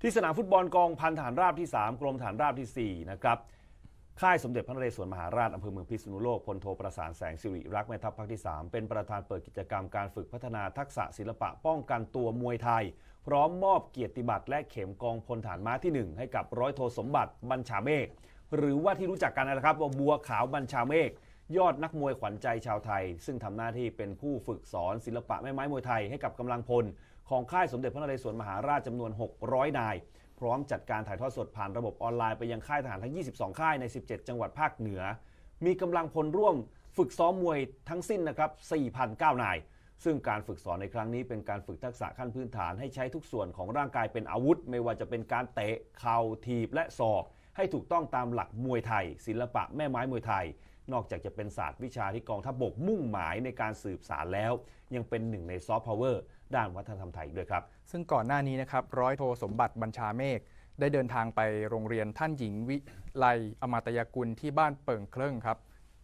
ที่สนามฟุตบอลกองพันฐานราบที่ 3 กรมฐานราบทีสี่ 4 นะครับค่ายสมเด็จพระนเรศวรมหาราชอำเภอเมืองพิษณุโลกพลโทประสานแสงสิริรักษ์แม่ทัพภาคที่ 3 เป็นประธานเปิดกิจกรรมการฝึกพัฒนาทักษะศิลปะป้องกันตัวมวยไทย พร้อมมอบเกียรติบัตรและเข็มกองพลฐานม้าที่ 1 ให้กับร้อยโทสมบัติบัญชาเมฆหรือว่าที่รู้จักกันนะครับว่าบัวขาวบัญชาเมฆ ยอดนักมวยขวัญใจชาวไทย ซึ่งทำหน้าที่เป็นผู้ฝึกสอนศิลปะแม่ไม้มวยไทยให้กับกำลังพล ของค่ายสมเด็จพระนเรศวรมหาราชจำนวน 600 นาย พร้อมจัดการถ่ายทอดสดผ่านระบบออนไลน์ไปยังค่ายทหารทั้ง 22 ค่ายใน 17 จังหวัดภาคเหนือ มีกำลังพลร่วมฝึกซ้อมมวยทั้งสิ้นนะครับ 4,009 นาย ซึ่งการฝึกสอนในครั้งนี้เป็นการฝึกทักษะขั้นพื้นฐานให้ใช้ทุกส่วนของร่างกายเป็นอาวุธ ไม่ว่าจะเป็นการเตะ เข่า ถีบ และศอก ให้ถูกต้องตามหลักมวยไทย ศิลปะแม่ไม้มวยไทย นอกจากจะเป็นศาสตร์วิชาที่กองทัพบกมุ่งหมายในการสืบสารแล้ว ยังเป็นหนึ่งในซอฟต์พาวเวอร์ด้านวัฒนธรรมไทยด้วยครับ ซึ่งก่อนหน้านี้นะครับร้อยโทสมบัติบัญชาเมฆได้เดินทางไปโรงเรียนท่านหญิงวิไลอมาตยกุลที่บ้านเปิ่งเครื่องครับ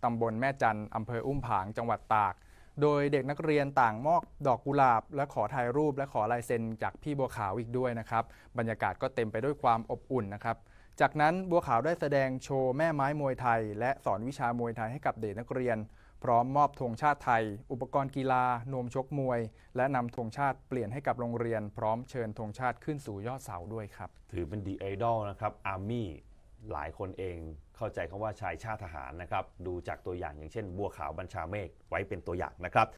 ตำบลแม่จันอำเภออุ้มผางจังหวัดตาก โดยเด็กนักเรียนต่างมอบดอกกุหลาบ และขอถ่ายรูปและขอลายเซ็นจากพี่บัวขาวอีกด้วยนะครับ บรรยากาศก็เต็มไปด้วยความอบอุ่นนะครับ จากนั้นบัวขาวได้แสดงโชว์แม่ไม้มวยไทย และสอนวิชามวยไทยให้กับเด็กนักเรียน พร้อมมอบธงชาติไทย อุปกรณ์กีฬานวมชกมวย และนำธงชาติเปลี่ยนให้กับโรงเรียน พร้อมเชิญธงชาติขึ้นสู่ยอดเสาด้วยครับ ถือเป็นดีไอดอลนะครับอาร์มี่หลายคนเองเข้าใจคำว่าชายชาติทหารนะครับ ดูจากตัวอย่างอย่างเช่น บัวขาวบัญชาเมฆไว้เป็นตัวอย่างนะครับ